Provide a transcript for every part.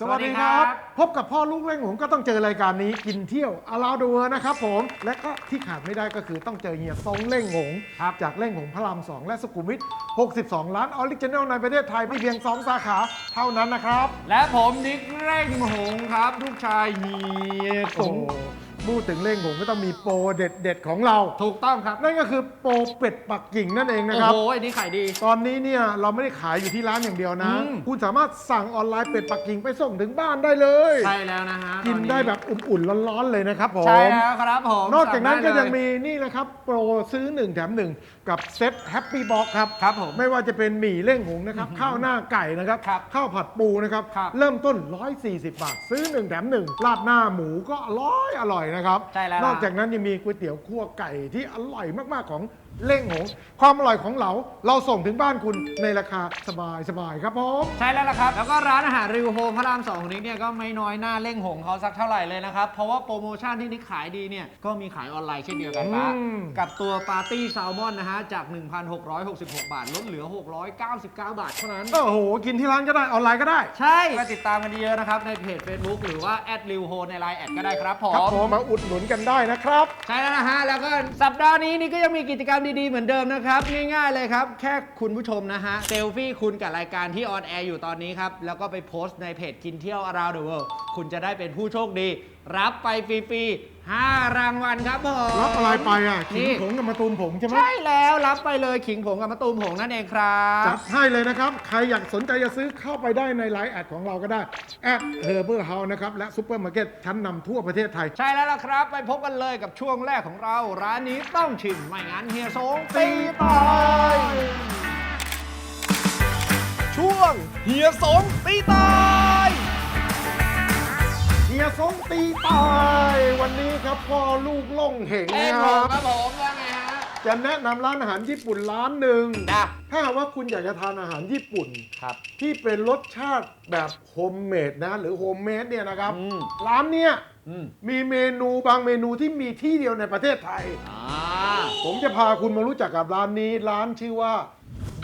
สวัสดีครับ พบกับพ่อลูกเล่งหงก็ต้องเจอรายการนี้กินเที่ยวอาราดูนะครับผมและก็ที่ขาดไม่ได้ก็คือต้องเจอเฮียทรงเล่งหง ครับจากเล่งหงพระรามสองและสุขุมวิท62ล้านออริจินัลในประเทศไทยมีเพียง 2 สาขาเท่านั้นนะครับและผมนิกเร่งหงครับ ลูกชายเฮียโอ้โห พูดถึงเล่งหงก็ต้องมีโปรเด็ดๆของเรา ถูกต้องครับ นั่นก็คือโปรเป็ดปักกิ่งนั่นเองนะโอ้ครับ โหอันนี้ขายดี ตอนนี้เนี่ยเราไม่ได้ขายอยู่ที่ร้านอย่างเดียวนะ อืม คุณสามารถสั่งออนไลน์เป็ดปักกิ่งไปส่งถึงบ้านได้เลย ใช่แล้วนะฮะกินได้แบบอุ่นๆร้อนๆเลยนะครับผมใช่แล้วครับผมนอกจากนั้นก็สั่ยังได้เลมีนี่นะครับ โปรซื้อ 1 แถม 1 กับเซ็ตแฮปปี้บ็อกครับ ครับผมไม่ว่าจะเป็นหมี่เล่งหงนะครับ ข้าวหน้าไก่นะครับ ครับข้าวผัดปูนะครับ ครับ เริ่มต้น 140 บาท ซื้อ 1 แถม 1 ราดหน้าหมูก็อร่อยอร่อยนะครับ ใช่แล้วนอกจากนั้นยังมีก๋วยเตี๋ยวคั่วไก่ที่อร่อยมากๆของ เล่งหง ความอร่อยของเรา เราส่งถึงบ้านคุณในราคาสบายๆครับผมใช่แล้วล่ะครับ แล้วก็ร้านอาหารริวโฮพระรามสองของนิกเนี่ยก็ไม่น้อยหน้าเร่งหงเขาสักเท่าไหร่เลยนะครับ เพราะว่าโปรโมชั่นที่นิกขายดีเนี่ยก็มีขายออนไลน์เช่นเดียวกันปะอืมกับตัวปาร์ตี้แซลมอนนะฮะจาก 1,666 บาท ลดเหลือ 699 บาทเท่านั้น โอ้โห กินที่ร้านก็ได้ออนไลน์ก็ได้ ใช่ก็ติดตามกันเยอะนะครับ ในเพจ Facebook หรือว่าแอดริวโฮในไลน์แอดก็ได้ครับผครับมผมมาอุดหนุนกันได้นะครับ ใช่แล้วนะฮะแล้วก็สัปดาห์นี้นี่ก็ยังมีกิจกรรมดีๆ เหมือนเดิมนะครับ ง่ายๆเลยครับ แค่คุณผู้ชมนะฮะ เซลฟี่คุณกับรายการที่ออนแอร์อยู่ตอนนี้ครับ แล้วก็ไปโพสต์ในเพจกินเที่ยว around the world คุณจะได้เป็นผู้โชคดี รับไปฟรีๆ 5รางวัลครับผมรับอะไรไปอะขิงนี่ผงกับมะตูมผงใช่ไหมใช่แล้วรับไปเลยขิงผงกับมะตูมผงนั่นเองครับจัดให้เลยนะครับ ใครอยากสนใจจะซื้อเข้าไปได้ในไลน์แอดของเราก็ได้แอดเฮอร์เบอร์เฮาส์นะครับ และซูเปอร์มาร์เก็ตชั้นนำทั่วประเทศไทย ใช่แล้วล่ะครับ ไปพบกันเลยกับช่วงแรกของเรา ร้านนี้ต้องชิมไม่งั้นเฮียสงตีตายช่วงเฮียสงตีตายเฮียสงตีตาย วันนี้ครับพ่อลูกล่องเหงเล่นนะผคมรับครับผมว่าไงฮะ จะแนะนำร้านอาหารญี่ปุ่นร้านหนึ่งจ้ะ ถ้าหากว่าคุณอยากจะทานอาหารญี่ปุ่น ครับ ที่เป็นรสชาติแบบโฮมเมดนะ หรือโฮมเมดเนี่ยนะครับ อืม ร้านเนี้ยอืมมีเมนูบางเมนูที่มีที่เดียวในประเทศไทย อ่าผมจะพาคุณมารู้จักกับร้านนี้ ร้านชื่อว่า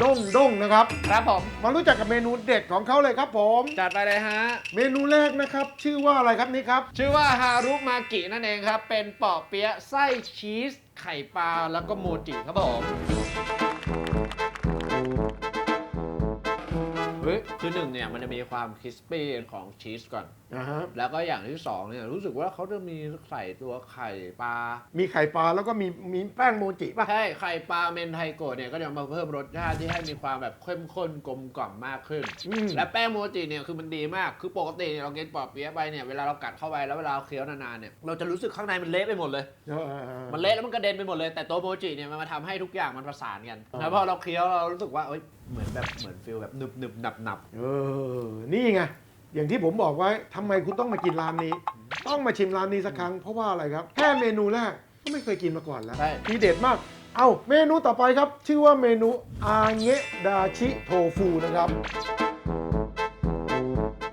ด้งด้งนะครับ ครับผม มารู้จักกับเมนูเด็ดของเขาเลยครับผม จัดไปเลยฮะ เมนูแรกนะครับ ชื่อว่าอะไรครับนี่ครับ ชื่อว่าฮารุมากินั่นเองครับ เป็นปอเปี๊ยะไส้ชีส ไข่ปลาแล้วก็โมจิครับผม คือหนึ่งเนี่ยมันจะมีความคริสปี้ของชีสก่อนนะฮะแล้วก็อย่างที่สองเนี่ยรู้สึกว่าเขาจะมีใส่ตัวไข่ปลา มีไข่ปลาแล้วก็มีมีแป้งโมจิป่ะ ใช่ไข่ปลาเมนไทโกะเนี่ยก็จะมาเพิ่มรสชาติที่ให้มีความแบบเข้มข้นกลมกล่อมมากขึ้น อืม และแป้งโมจิเนี่ยคือมันดีมาก คือปกติเนี่ยเรากินปอเปี๊ยะไปเนี่ยเวลาเรากัดเข้าไปแล้วเวลาเราเคี้ยวนานๆเนี่ยเราจะรู้สึกข้างในมันเละไปหมดเลย เออมันเละแล้วมันกระเด็นไปหมดเลยแต่ตัวโมจิเนี่ยมันมาทำให้ทุกอย่างมันประสานกันอ๋อแล้วพอเราเคี้ยวเรารู้สึกว่าเอ้ยเหมือนแบบเหมือนฟิลแบบหนึบหนึบหนับหนับเออ นี่ไง อย่างที่ผมบอกไว้ทำไมคุณต้องมากินร้านนี้ ต้องมาชิมร้านนี้สักครั้ง เพราะว่าอะไรครับ แค่เมนูแรกก็ไม่เคยกินมาก่อนแล้ว ใช่ ทีเด็ดมาก เอาเมนูต่อไปครับ ชื่อว่าเมนูอาเงะดาชิโทฟูนะครับ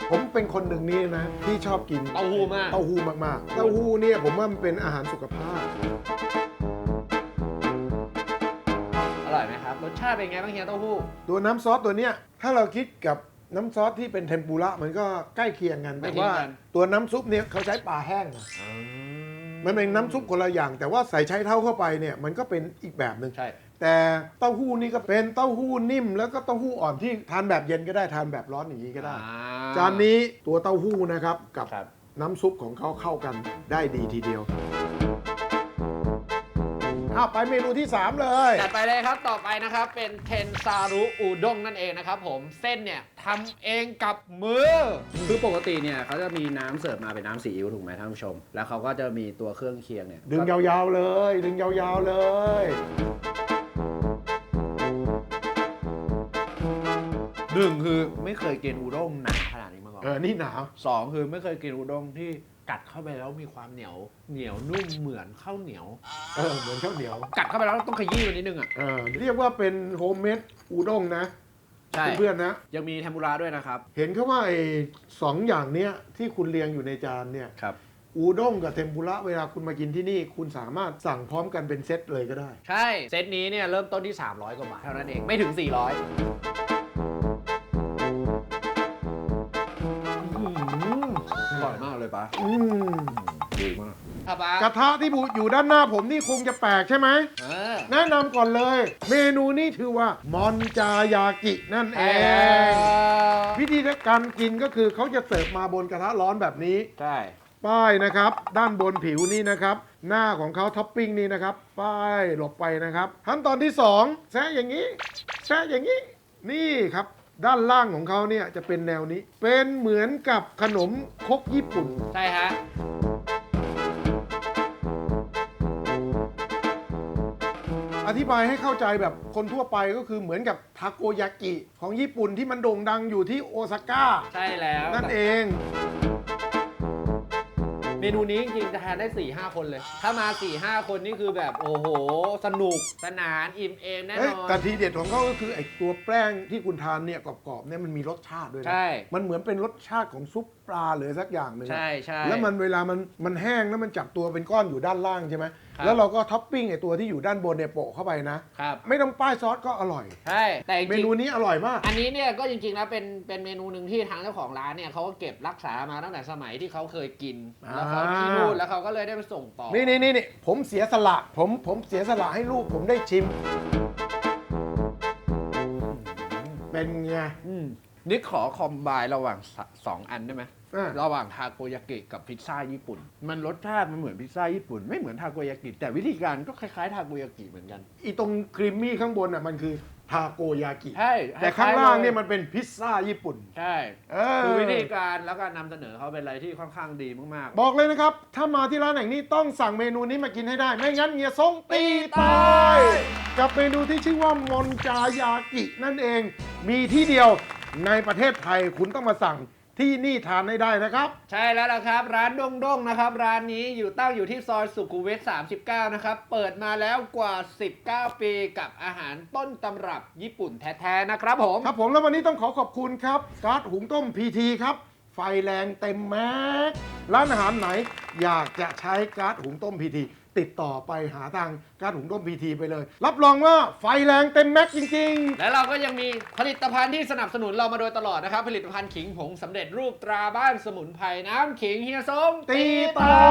ผมเป็นคนหนึ่งนี่นะ ที่ชอบกิน เต้าหู้มาก เต้าหู้มาก ๆ เต้าหู้เนี่ยผมว่ามันเป็นอาหารสุขภาพ สชาติเป็นไงบ้างเฮียเต้าหู้ ตัวน้ำซอสตัวเนี้ยถ้าเราคิดกับน้ำซอสที่เป็นเทมปุระมันก็ใกล้เคียงกันใกล้แต่เคียงว่ากัน ตัวน้ำซุปเนี่ยเขาใช้ปลาแห้งนะมันเป็นน้ำซุปคนละอย่าง แต่ว่าใส่ใช้เท่าเข้าไปเนี่ยมันก็เป็นอีกแบบหนึ่งใช่ แต่เต้าหู้นี่ก็เป็นเต้าหู้นิ่ม แล้วก็เต้าหู้อ่อนที่ทานแบบเย็นก็ได้ทานแบบร้อนอย่างนี้ก็ได้จานนี้ตัวเต้าหู้นะครับกับครับ น้ำซุปของเขาเข้ากันได้ดีทีเดียว อ้าวไปเมนูที่ 3 เลย จัดไปเลยครับต่อไปนะครับเป็นเทนซารุอูด้งนั่นเองนะครับผมเส้นเนี่ยทำเองกับมือ คือปกติเนี่ยเขาจะมีน้ำเสิร์ฟมาเป็นน้ำซีอิ๊วถูกไหมท่านผู้ชม แล้วเขาก็จะมีตัวเครื่องเคียงเนี่ยดึงยาวๆเลย ดึงยาวๆเลย หนึ่งคือไม่เคยกินอูด้งหนาขนาดนี้มาก่อนเออ นี่หนาว สองคือไม่เคยกินอูด้งที่ กัดเข้าไปแล้วมีความเหนียวเหนียวนุ่มเหมือนข้าวเหนียว เออเหมือนข้าวเหนียว กัดเข้าไปแล้วต้องขยี้มันนิดนึงอะเออเรียกว่าเป็นโฮมเมดอูด้งนะใช่เพื่อนๆนะ ยังมีเทมปุระด้วยนะครับ เห็นเขาว่าไอ้สองอย่างเนี้ยที่คุณเรียงอยู่ในจานเนี่ยครับอูด้งกับเทมปุระเวลาคุณมากินที่นี่ คุณสามารถสั่งพร้อมกันเป็นเซตเลยก็ได้ ใช่ เซตนี้เนี่ยเริ่มต้นที่ 300 กว่าบาทเท่านั้นเองไม่ถึง 400ากเลยปะอืมดีมากครับป้ากระทะที่อยู่ด้านหน้าผมนี่คงจะแปลกใช่ไหม เออ แนะนำก่อนเลย เมนูนี้ชื่อว่ามอนจายากินั่นเอง วิธีการกินก็คือเขาจะเสิร์ฟมาบนกระทะร้อนแบบนี้ ใช่ ป้ายนะครับ ด้านบนผิวนี่นะครับ หน้าของเขาท็อปปิ้งนี่นะครับ ป้ายหลบไปนะครับขั้นตอนที่ 2แซะอย่างนี้แซะอย่างนี้ นี่ครับ ด้านล่างของเขาเนี่ยจะเป็นแนวนี้ เป็นเหมือนกับขนมครกญี่ปุ่น ใช่ฮะ อธิบายให้เข้าใจแบบคนทั่วไปก็คือเหมือนกับทาโกยากิของญี่ปุ่นที่มันโด่งดังอยู่ที่โอซาก้า ใช่แล้วนั่นเอง เมนูนี้จริงๆจะทานได้4 5คนเลย ถ้ามา4 5คนนี่คือแบบโอ้โห สนุกสนานอิ่มเอมแน่เอ้ยนอน แต่ทีเด็ดของเขาก็คือไอ้ตัวแป้งที่คุณทานเนี่ยกรอบๆเนี่ยมันมีรสชาติด้วยนะ ใช่ มันเหมือนเป็นรสชาติของซุปป ลาหรือสักอย่างหนึ่งอะใช่ใช่ แล้วมันเวลามันมันแห้งแล้วมันจับตัวเป็นก้อนอยู่ด้านล่างใช่ไหมครับ แล้วเราก็ท็อปปิ้งไอ้ตัวที่อยู่ด้านบนเนี่ยโปะเข้าไปนะ ครับไม่ต้องป้ายซอสก็อร่อย ใช่แต่จเมริงนูนี้อร่อยมาก ๆอันนี้เนี่ยก็จริงๆแล้วเป็นเป็นเมนูหนึ่งที่ทางเจ้าของร้านเนี่ยเขาก็เก็บรักษามาตั้งแต่สมัยที่เขาเคยกิน แล้วเขาอ่าที่นู่นแล้วเขาก็เลยได้ไปส่งต่อ นี่นี่นี่นี่ผมเสียสละผมผมเสียสละให้ลูกผมได้ชิม เป็นไงอืม นี่ขอคอมไบน์ระหว่างสสองอันได้ไหมอะ ระหว่างทาโกยากิกับพิซซ่าญี่ปุ่น มันรสชาติมันเหมือนพิซซ่าญี่ปุ่น ไม่เหมือนทาโกยากิแต่วิธีการก็คล้ายๆทาโกยากิเหมือนกันอีตรงครีมมี่ข้างบนอะมันคือทาโกยากิ ใช่แต่ข้างล่างเนี่ยมันเป็นพิซซ่าญี่ปุ่น ใช่เออ คือวิธีการแล้วการนำเสนอเขาเป็นอะไรที่ค่อนข้างดีมากบอกเลยนะครับ ถ้ามาที่ร้านแห่งนี้ต้องสั่งเมนูนี้มากินให้ได้ ไม่งั้นเมียซงตีตาย กับเมนูที่ชื่อว่ามอนจายากินั่นเอง มีที่เดียว ในประเทศไทยคุณต้องมาสั่งที่นี่ทานให้ได้นะครับๆใช่แล้วล่ะครับ ร้านดงดงๆนะครับ ร้านนี้อยู่ตั้งอยู่ที่ซอยสุขุมวิท39 นะครับ เปิดมาแล้วกว่า 19 ปีกับอาหารต้นตำรับญี่ปุ่นแท้ๆนะครับผม ครับผมแล้ววันนี้ต้องขอขอบคุณครับการ์ดหุงต้มพีทีครับ ไฟแรงเต็มแม็กซ์ร้านอาหารไหน อยากจะใช้การ์ดหุงต้มพีทีติดต่อไปหาทาง การ์ดหุงต้มพีทีไปเลย รับรองว่าไฟแรงเต็มแม็กซ์จริง ๆ และเราก็ยังมีผลิตภัณฑ์ที่สนับสนุนเรามาโดยตลอดนะครับ ผลิตภัณฑ์ขิงผงสำเร็จรูปตราบ้านสมุนไพรน้ำขิงเฮียสงตีตา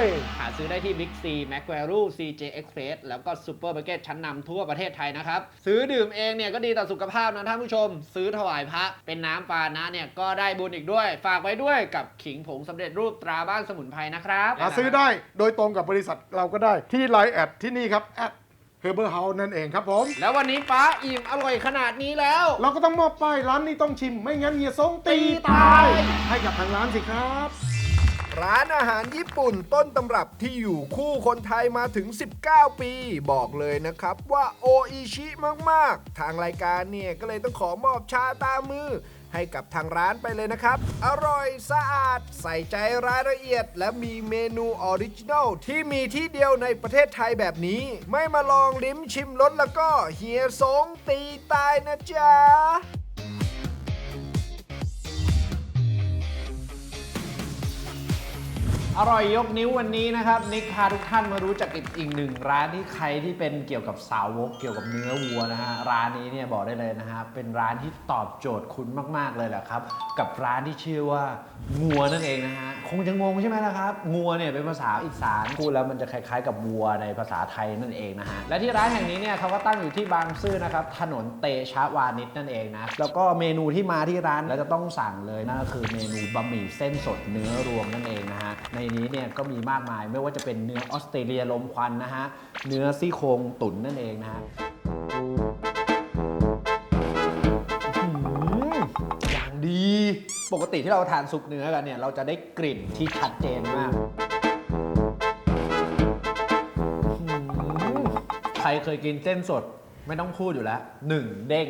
ยหาซื้อได้ที่ Big C m a c q u a r u CJ Express แล้วก็ซูเปอร์มาร์เก็ตชั้นนำทั่วประเทศไทยนะครับ ซื้อดื่มเองเนี่ยก็ดีต่อสุขภาพนะท่านผู้ชม ซื้อถวายพระเป็นน้ำปานะเนี่ยก็ได้บุญอีกด้วย ฝากไว้ด้วยกับขิงผงสำเร็จรูปตราบ้านสมุนไพรนะครับ หาซื้อได้โดยตรงกับบริษัทเราก็ได้ที่ไลน์แอดที่นี่ครับแอดเฮเบอร์เฮานั่นเองครับผม แล้ววันนี้ป้าอิ่มอร่อยขนาดนี้แล้ว เราก็ต้องมอบป้ายร้านนี้ต้องชิมไม่งั้นเฮียซงตีตาย ให้กับทางร้านสิครับ ร้านอาหารญี่ปุ่นต้นตำรับที่อยู่คู่คนไทยมาถึง 19 ปี บอกเลยนะครับว่าโออิชิมาก ๆ ทางรายการเนี่ยก็เลยต้องขอมอบชาตามือ ให้กับทางร้านไปเลยนะครับ อร่อยสะอาดใส่ใจรายละเอียด และมีเมนูออริจินัลที่มีที่เดียวในประเทศไทยแบบนี้ ไม่มาลองลิ้มชิมรสแล้วก็เฮียสงตีตายนะจ๊ะ อร่อยยกนิ้ววันนี้นะครับนิกพาทุกท่านมารู้จักอีกอีกหนึ่งร้านที่ใครที่เป็นเกี่ยวกับสาวกเกี่ยวกับเนื้อวัวนะฮะร้านนี้เนี่ยบอกได้เลยนะฮะเป็นร้านที่ตอบโจทย์คุณมาก ๆเลยแหละครับ กับร้านที่ชื่อว่างัวนั่นเองนะฮะคงจะงงใช่ไหมนะครับงัวเนี่ยเป็นภาษาอีสานพูดแล้วมันจะคล้ายๆ กับวัวในภาษาไทยนั่นเองนะฮะและที่ร้านแห่งนี้เนี่ยเขาก็ตั้งอยู่ที่บางซื่อนะครับถนนเตชะวานิชนั่นเองนะแล้วก็เมนูที่มาที่ร้านแล้วจะต้องสั่งเลยนั่นก็คือเมนูบะหมี่เส้นสดเนื้อรวมนั่นเองนะฮะในนี้เนี่ยก็มีมากมาย ไม่ว่าจะเป็นเนื้อออสเตรเลียลมควันนะฮะ เนื้อซี่โครงตุ๋นนั่นเองนะฮะอย่างดี ปกติที่เราทานซุปเนื้อกันเนี่ย เราจะได้กลิ่นที่ชัดเจนมากใครเคยกินเส้นสดไม่ต้องพูดอยู่แล้ว 1. เด้ง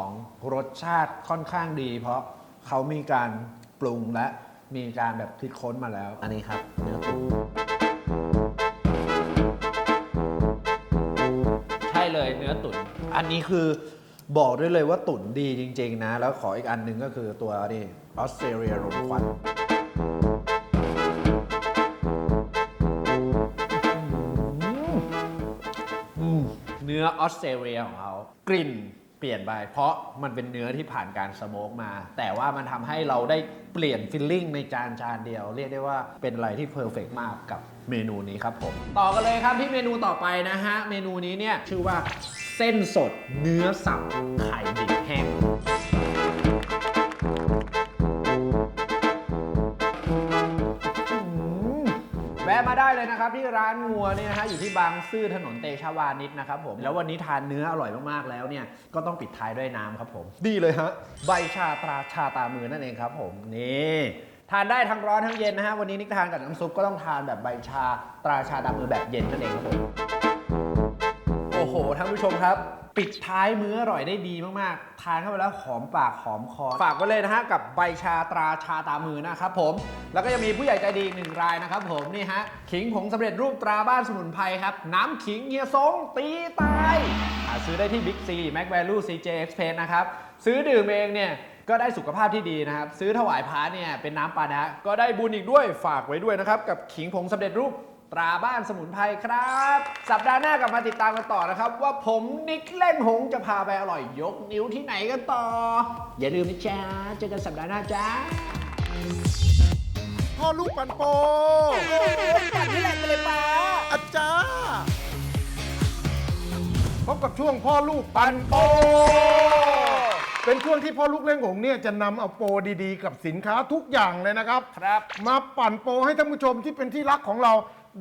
2. รสชาติค่อนข้างดี เพราะเขามีการปรุงและ มีการแบบคิดค้นมาแล้ว อันนี้ครับเนื้อตุ๋นใช่เลยเนื้อตุ๋นอันนี้คือบอกได้เลยว่าตุ๋นดีจริง ๆ นะ แล้วขออีกอันหนึงก็คือตัวนี่ออสเตรเลียรมควันอืมเนื้อออสเตรเลียของเขากลิ่น ปลี่ยนไป เพราะมันเป็นเนื้อที่ผ่านการสโมกมา แต่ว่ามันทำให้เราได้เปลี่ยนฟิลลิ่งในจานจานเดียว เรียกได้ว่าเป็นอะไรที่เพอร์เฟกมากกับเมนูนี้ครับผม ต่อกันเลยครับที่เมนูต่อไปนะฮะ เมนูนี้เนี่ยชื่อว่าเส้นสดเนื้อสับไข่ดิบแห้ง เลยนะครับที่ร้านงัวเนี่ยนะฮะอยู่ที่บางซื่อถนนเตชะวานิชนะครับผมแล้ววันนี้ทานเนื้ออร่อยมากๆแล้วเนี่ยก็ต้องปิดท้ายด้วยน้ำครับผมดีเลยฮะใบชาตราชาตามือนั่นเองครับผมนี่ทานได้ทั้งร้อนทั้งเย็นนะฮะวันนี้นิกทานกับน้ำซุปก็ต้องทานแบบใบชาตราชาตามือแบบเย็นนั่นเองครับผมโอ้โหท่านผู้ชมครับ ปิดท้ายมื้ออร่อยได้ดีมากๆ ทานเข้าไปแล้วหอมปากหอมคอ ฝากไว้เลยนะฮะกับใบชาตราชาตามือนะครับผม แล้วก็ยังมีผู้ใหญ่ใจดีหนึ่งรายนะครับผมนี่ฮะขิงผงสำเร็จรูปตราบ้านสมุนไพรครับ น้ำขิงเฮียซงตีตายหาซื้อได้ที่ Big C Mac Value CJ Express นะครับ ซื้อดื่มเองเนี่ยก็ได้สุขภาพที่ดีนะครับ ซื้อถวายพระเนี่ยเป็นน้ำปานะก็ได้บุญอีกด้วยฝากไว้ด้วยนะครับกับขิงผงสำเร็จรูป ตราบ้านสมุนไพรครับ สัปดาห์หน้ากลับมาติดตามกันต่อนะครับ ว่าผมนิกเล่นหงจะพาไปอร่อยยกนิ้วที่ไหนกันต่อ อย่าลืมนะจ๊ะเจอกันสัปดาห์หน้าจ้าพ่อลูกปันโปปัดที่แหลกไปเลยป้าอาจารย์พบกับช่วงพ่อลูกปันโป เป็นช่วงที่พ่อลูกเล่งหงเนี่ยจะนำเอาโปรดีๆ กับสินค้าทุกอย่างเลยนะครับ ครับ มาปั่นโปรให้ท่านผู้ชมที่เป็นที่รักของเรา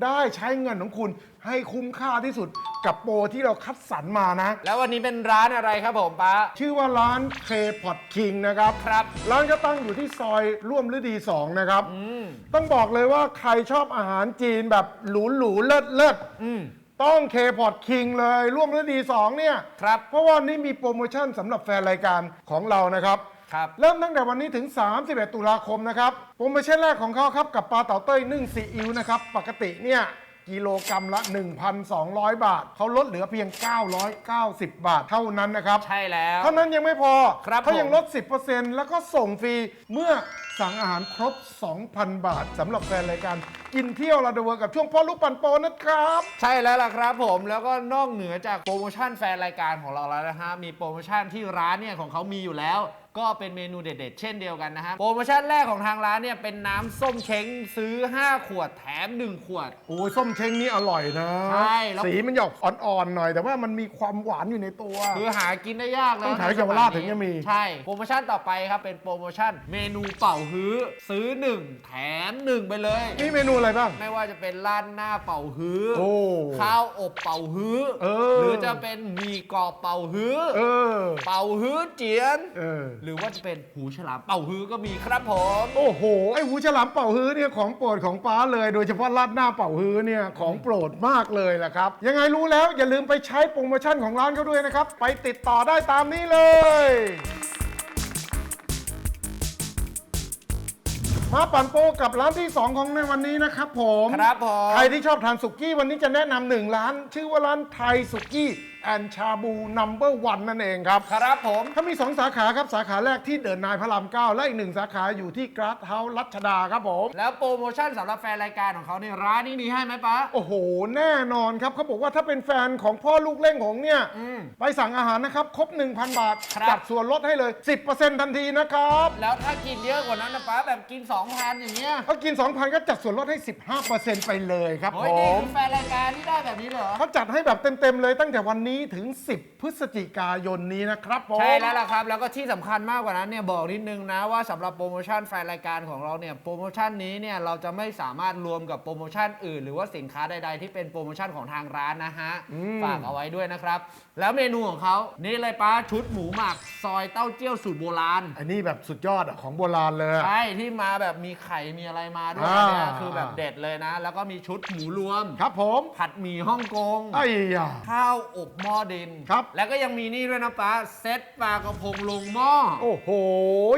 ได้ใช้เงินของคุณให้คุ้มค่าที่สุดกับโปรที่เราคัดสรรมานะ แล้ววันนี้เป็นร้านอะไรครับผมป้า ชื่อว่าร้านเคพอดคิงนะครับ ครับ ร้านก็ตั้งอยู่ที่ซอยร่วมฤดีสองนะครับอืมต้องบอกเลยว่าใครชอบอาหารจีนแบบหรูหรูๆเลิศเลิศๆอืมต้องเคพอดคิงเลยร่วมฤดีสองเนี่ย ครับ เพราะว่านี่มีโปรโมชั่นสำหรับแฟนรายการของเรานะครับ ครับ เริ่มตั้งแต่วันนี้ถึง 31 ตุลาคมนะครับโปรโมชั่นแรกของเขาครับกับปลาเต่าเต้ยนึ่งซีอิ๊วนะครับ ปกติเนี่ยกิโลกรรัมละ 1,200 บาท เขาลดเหลือเพียง 990 บาทเท่านั้นนะครับ ใช่แล้ว เท่านั้นยังไม่พอ ครับเขายังผมลด 10%แล้วก็ส่งฟรีเมื่อสั่งอาหารครบ 2,000 บาทสำหรับแฟนรายการกินเที่ยวลาเดเวอร์กับช่วงพ่อลูกปันโปนะครับ ใช่แล้วล่ะครับผมแล้วก็นอกเหนือจากโปรโมชั่นแฟนรายการของเราแล้วนะฮะมีโปรโมชั่นที่ร้านเนี่ยของเขามีอยู่แล้ว ก็เป็นเมนูเด็ดๆ เช่นเดียวกันนะฮะโปรโมชั่นแรกของทางร้านเนี่ยเป็นน้ำส้มเช้งซื้อ 5 ขวดแถม 1 ขวด โอ้ยส้มเช้งนี่อร่อยนะใช่แล้ว สีมันหยอกอ่อนๆหน่อย แต่ว่ามันมีความหวานอยู่ในตัว คือหากินได้ยากแล้วต้องขายเยาวราชถึงจะมี ใช่ โปรโมชั่นต่อไปครับเป็นโปรโมชั่น เมนูเป่าฮื้อซื้อ 1 แถม 1 ไปเลย นี่เมนูอะไรบ้าง ไม่ว่าจะเป็นร้านหน้าเป่าฮื้อโอ้ข้าวอบเป่าฮื้อเออ หรือจะเป็นหมีกรอบเป่าฮื้อเออ เป่าฮื้อเจียน เออหรือว่าจะเป็นหูฉลามเป่าฮื้อก็มีครับผม โอ้โห ไอหูฉลามเป่าฮื้อเนี่ยของโปรดของป้าเลย โดยเฉพาะราดหน้าเป่าฮื้อเนี่ยของโปรดมากเลยแหละครับ ยังไงรู้แล้วอย่าลืมไปใช้โปรโมชั่นของร้านเขาด้วยนะครับ ไปติดต่อได้ตามนี้เลย มาปั่นโปรกับร้านที่ 2 ของในวันนี้นะครับผม ครับผม ใครที่ชอบทานสุกี้วันนี้จะแนะนำหนึ่งร้าน ชื่อว่าร้านไทยสุกี้ แอนชาบูนัมเบอร์วันนั่นเองครับ ครับผมเขามี 2 สาขาครับ สาขาแรกที่เดินนายพระราม9และอีกหนึ่งสาขาอยู่ที่กราสเฮาส์รัชดาครับผม แล้วโปรโมชั่นสำหรับแฟนรายการของเขาเนี่ยร้านนี้มีให้ไหมป๊าโอ้โห แน่นอนครับเขาบอกว่าถ้าเป็นแฟนของพ่อลูกเล่งหงเนี่ย อืม ไปสั่งอาหารนะครับ ครบ 1,000 บาทครับ จัดส่วนลดให้เลย 10%ทันทีนะครับแล้วถ้ากินเยอะกว่านั้นนะป๊าแบบกิน2พันอย่างเงี้ยเขากิน 2,000 ก็จัดส่วนลดให้ 15%ไปเลยครับโอ้ผยนี่มคือแฟนรายการที่ได้แบบนี้เหรอ เขาจัดให้แบบเต็ม ๆ เลยตั้งแต่วันนี้ถึง 10 พฤศจิกายนนี้นะครับผม ใช่แล้วล่ะครับ แล้วก็ที่สำคัญมากกว่านั้นเนี่ยบอกนิดนึงนะว่าสำหรับโปรโมชั่นแฟนรายการของเราเนี่ยโปรโมชั่นนี้เนี่ยเราจะไม่สามารถรวมกับโปรโมชั่นอื่น หรือว่าสินค้าใดๆ ที่เป็นโปรโมชั่นของทางร้านนะฮะอืมฝากเอาไว้ด้วยนะครับแล้วเมนูของเขานี่เลยป้าชุดหมูหมักซอยเต้าเจี้ยวสูตรโบราณ อันนี้แบบสุดยอดอะของโบราณเลยอะ ใช่ที่มาแบบมีไข่มีอะไรมาด้วยอ่า เนี่ยคือแบบเด็ดเลยนะ แล้วก็มีชุดหมูรวม ครับผมผัดหมี่ฮ่องกง ไอ้ยา ข้าวอบหม้อดิน ครับ แล้วก็ยังมีนี่ด้วยนะป้าเซตปลากระพงลงหม้อโอ้โห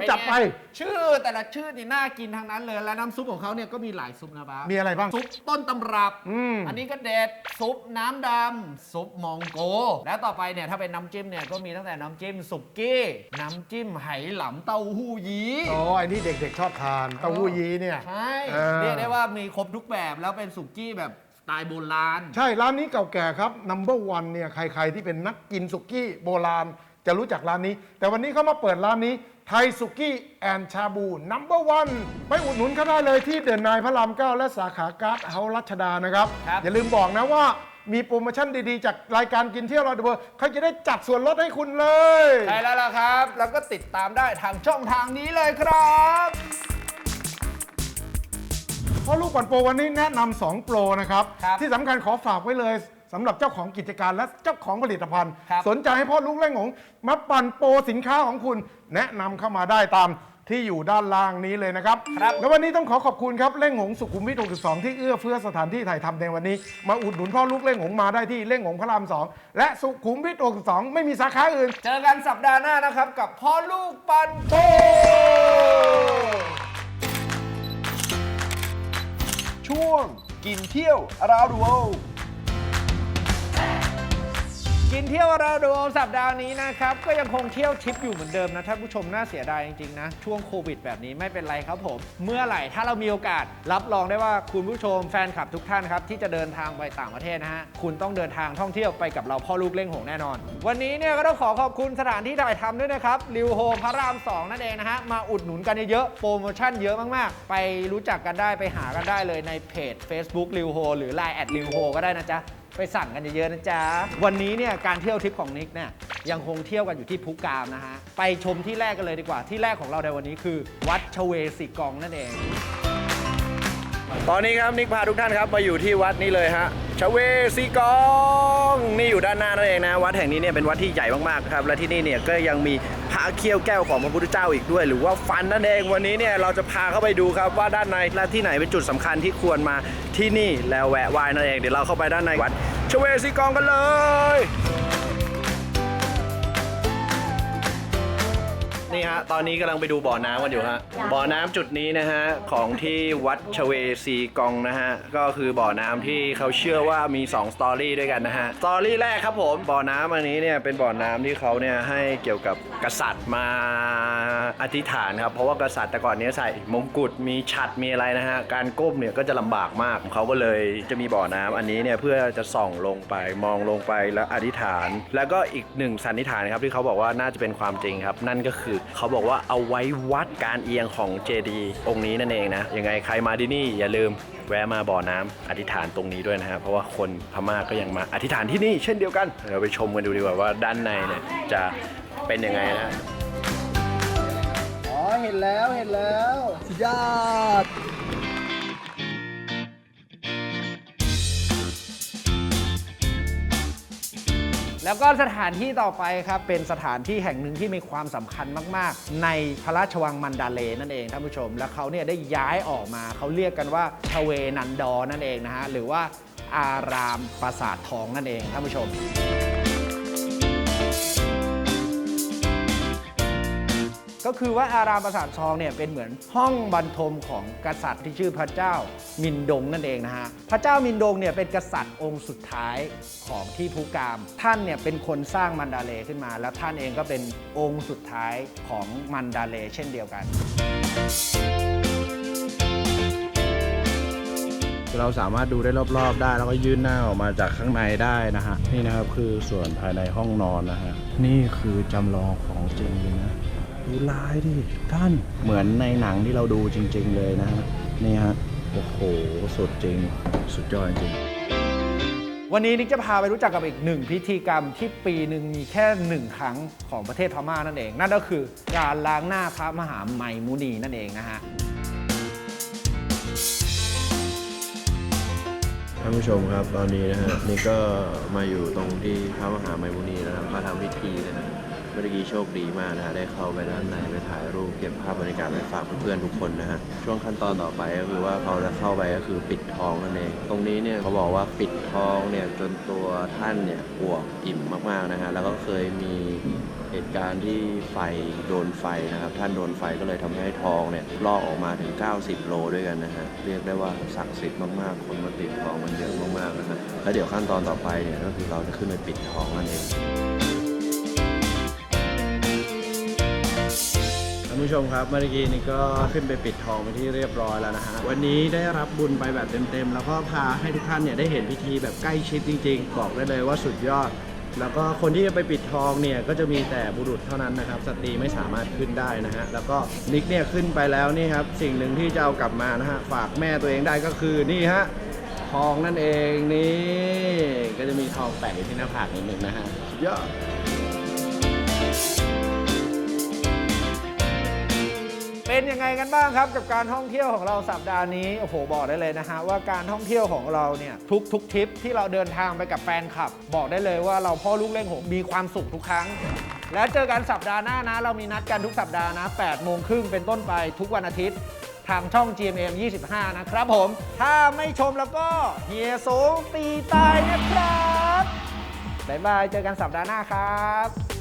จัดไปเป็นงชื่อแต่ละชื่อนี่น่ากินทั้งนั้นเลย และน้ำซุปของเขาเนี่ยก็มีหลายซุปนะป้า มีอะไรบ้าง ซุปต้นตำรับอืม นนี้ก็เด็ด ซุปน้ำดำ ซุปมองโก แล้วต่อไปเนี่ยถ้าเป็นน้ำจิ้มเนี่ยก็มีตั้งแต่น้ำจิ้มสุกี้ น้ำจิ้มไหหลำเต้าหู้ยี้อ๋อไอ้นี่เด็กๆชอบทานเต้าหู้ยี้เนี่ย ใช่เออ เรียกได้ว่ามีครบทุกแบบแล้วเป็นสุกี้แบบสไตล์โบราณ ใช่ร้านนี้เก่าแก่ครับ number one เนี่ยใคร ๆ ที่เป็นนักกินสุกี้โบราณจะรู้จักร้านนี้ แต่วันนี้เขามาเปิดร้านนี้ไทยสุกี้แอนชาบูนัมเบอร์วันไปอุดหนุนเขาได้เลยที่เดินนายพระรามเก้าและสาขาการ์ดเฮาส์รัชดานะครับ ครับ อย่าลืมบอกนะว่า มีโปรโมชั่นดีๆ จากรายการกินเที่ยวเราเดอะเวิร์เขาจะได้จัดส่วนลดให้คุณเลย ใช่แล้วล่ะครับ แล้วก็ติดตามได้ทางช่องทางนี้เลยครับ เพราะลูกปั่นโปรวันนี้แนะนำ2โปรนะครับ ครับที่สำคัญขอฝากไว้เลยสำหรับเจ้าของกิจการและเจ้าของผลิตภัณฑ์ ครับ สนใจให้พ่อลูกเล่งหงมาปั่นโปรสินค้าของคุณ แนะนำเข้ามาได้ตาม ที่อยู่ด้านล่างนี้เลยนะครับ ครับ แล้ววันนี้ต้องขอขอบคุณครับเล่งหงสุขุมวิท62ที่เอื้อเฟื้อสถานที่ถ่ายทำในวันนี้ มาอุดหนุนพ่อลูกเล่งหงมาได้ที่เล่งหงพระรามสองและสุขุมวิท62ไม่มีสาขาอื่น เจอกันสัปดาห์หน้านะครับกับพ่อลูกปันโตช่วงกินเที่ยว around the world กินเที่ยวเราดูสัปดาห์นี้นะครับ ก็ยังคงเที่ยวทริปอยู่เหมือนเดิมนะท่านผู้ชมน่าเสียดายจริงๆนะ ช่วงโควิดแบบนี้ไม่เป็นไรครับผม เมื่อไหร่ถ้าเรามีโอกาส รับรองได้ว่าคุณผู้ชมแฟนคลับทุกท่านครับ ที่จะเดินทางไปต่างประเทศนะฮะ คุณต้องเดินทางท่องเที่ยวไปกับเราพ่อลูกเล่งหงแน่นอน วันนี้เนี่ยก็ต้องขอขอบคุณสถานที่ถ่ายทำด้วยนะครับริวโฮพระราม 2 นั่นเองนะฮะมาอุดหนุนกันเยอะๆโปรโมชั่นเยอะมากๆ ไปรู้จักกันได้ไปหากันได้เลยในเพจ Facebook ริวโฮหรือ Line แอดริวโฮก็ได้นะจ๊ะ ไปสั่งกันเยอะๆนะจ๊ะ วันนี้เนี่ยการเที่ยวทริปของนิกเนี่ยยังคงเที่ยวกันอยู่ที่พุกามนะฮะ ไปชมที่แรกกันเลยดีกว่า ที่แรกของเราในวันนี้คือ วัดชเวสิกองนั่นเอง ตอนนี้ครับนิกพาทุกท่านครับมาอยู่ที่วัดนี้เลยฮะ ชเวซีกองนี่อยู่ด้านหน้านั่นเองนะ วัดแห่งนี้เนี่ยเป็นวัดที่ใหญ่มากๆครับ และที่นี่เนี่ยก็ยังมีพระเขี้ยวแก้วของพระพุทธเจ้าอีกด้วย หรือว่าฟันนั่นเองวันนี้เนี่ยเราจะพาเข้าไปดูครับว่าด้านในและที่ไหนเป็นจุดสำคัญที่ควรมาที่นี่แล้วแวะวายนั่นเองเดี๋ยวเราเข้าไปด้านในวัดชเวซีกองกันเลย ฮะ ตอนนี้กำลังไปดูบ่อน้ำกันอยู่ฮะ บ่อน้ำจุดนี้นะฮะ ของที่วัดชเวซีกองนะฮะ ก็คือบ่อน้ำที่เขาเชื่อว่ามี2สตอรี่ด้วยกันนะฮะ สตอรี่แรกครับผม บ่อน้ำอันนี้เนี่ยเป็นบ่อน้ำที่เขาเนี่ยให้เกี่ยวกับกษัตริย์มาอธิษฐานครับ เพราะว่ากษัตริย์แต่ก่อนเนี้ใส่มงกุฎ มีฉัตรมีอะไรนะฮะ การก้มเนี่ยก็จะลำบากมาก เขาก็เลยจะมีบ่อน้ำอันนี้เนี่ยเพื่อจะส่องลงไปมองลงไปแล้วอธิษฐาน แล้วก็อีกหนึ่งสันนิษฐานครับที่เขาบอกว่าน่าจะเป็นความจริงครับ นั่นก็คือเขาบอกว่าเอาไว้วัดการเอียงของเจดีย์องค์นี้นั่นเองนะ ยังไงใครมาที่นี่อย่าลืมแวะมาบ่อน้ำอธิษฐานตรงนี้ด้วยนะฮะเพราะว่าคนพม่าก็ยังมาอธิษฐานที่นี่เช่นเดียวกันเราไปชมกันดูดีกว่าว่าด้านในเนี่ยจะเป็นยังไงนะอ๋อเห็นแล้วเห็นแล้วยอด แล้วก็สถานที่ต่อไปครับ เป็นสถานที่แห่งหนึ่งที่มีความสำคัญมาก ๆ ในพระราชวังมันดาเลนั่นเองท่านผู้ชม แล้วเขาเนี่ยได้ย้ายออกมาเขาเรียกกันว่าชเวนันดอนั่นเองนะฮะหรือว่าอารามปราสาททองนั่นเองท่านผู้ชม ก็คือว่าอารามปราสาททองเนี่ยเป็นเหมือนห้องบรรทมของกษัตริย์ที่ชื่อพระเจ้ามินดงนั่นเองนะฮะพระเจ้ามินดงเนี่ยเป็นกษัตริย์องค์สุดท้ายของที่ภูกาม ท่านเนี่ยเป็นคนสร้างมันดาเลขึ้นมา แล้วท่านเองก็เป็นองค์สุดท้ายของมันดาเลเช่นเดียวกัน เราสามารถดูได้รอบๆได้ แล้วก็ยื่นหน้าออกมาจากข้างในได้นะฮะ นี่นะครับคือส่วนภายในห้องนอนนะฮะ นี่คือจำลองของจริงเลยนะ ลายดิท่านเหมือนในหนังที่เราดูจริง ๆ เลยนะฮะนี่ฮะโอ้โหสุดจริง สุดยอดจริงวันนี้นิกจะพาไปรู้จักกับอีกหนึ่งพิธีกรรมที่ปีหนึ่งมีแค่หนึ่งครั้งของประเทศพม่านั่นเอง นั่นก็คือการล้างหน้าพระมหาไมมุนีนั่นเองนะฮะท่านผู้ชมครับตอนนี้นะฮะนี่ก็มาอยู่ตรงที่พระมหาไมมุนีนะครับมาทำพิธีนะฮะ เมื่อกี้โชคดีมากนะฮะได้เข้าไปด้านในไปถ่ายรูปเก็บภาพบรรยากาศไปฝากเพื่อนๆทุกคนนะฮะช่วงขั้นตอนต่อไปก็คือว่าเขาจะเข้าไปก็คือปิดทองนั่นเองตรงนี้เนี่ยเขาบอกว่าปิดทองเนี่ยจนตัวท่านเนี่ยอวบอิ่มมากๆนะฮะแล้วก็เคยมีเหตุการณ์ที่ไฟโดนไฟนะครับ ท่านโดนไฟก็เลยทำให้ทองเนี่ยลอกออกมาถึง 90 โลด้วยกันนะฮะเรียกได้ว่าศักดิ์สิทธิ์มากๆ คนมาติดทองมันเยอะมากๆนะฮะแล้วเดี๋ยวขั้นตอนต่อไปเนี่ยก็คือเราจะขึ้นไปปิดทองนั่นเองานผู้ชมครับเมื่อกี้นี่ก็ขึ้นไปปิดทองไปที่เรียบร้อยแล้วนะฮะวันนี้ได้รับบุญไปแบบเต็มๆ แล้วก็พาให้ทุกท่านเนี่ยได้เห็นพิธีแบบใกล้ชิดจริงๆบอกได้เลยว่าสุดยอด แล้วก็คนที่จะไปปิดทองเนี่ยก็จะมีแต่บุรุษเท่านั้นนะครับสตรีไม่สามารถขึ้นได้นะฮะแล้วก็นิกเนี่ยขึ้นไปแล้วนี่ครับสิ่งหนึ่งที่จะเอากลับมานะฮะฝากแม่ตัวเองได้ก็คือนี่ฮะทองนั่นเองนี่ก็จะมีทองแปะอยู่ที่หน้าผากนิดนึงนะฮะสุดยอด เป็นยังไงกันบ้างครับ กับการท่องเที่ยวของเราสัปดาห์นี้โอ้โหบอกได้เลยนะฮะว่าการท่องเที่ยวของเราเนี่ยทุกทุกทริปที่เราเดินทางไปกับแฟนคลับ บอกได้เลยว่าเราพ่อลูกเล่งหงมีความสุขทุกครั้ง และเจอกันสัปดาห์หน้านะ เรามีนัดกันทุกสัปดาห์นะ8โมงครึ่งเป็นต้นไปทุกวันอาทิตย์ ทางช่อง GMM 25 นะครับผม ถ้าไม่ชมแล้วก็เฮียสงตีตายนะครับบ๊ายบายเจอกันสัปดาห์หน้าครับ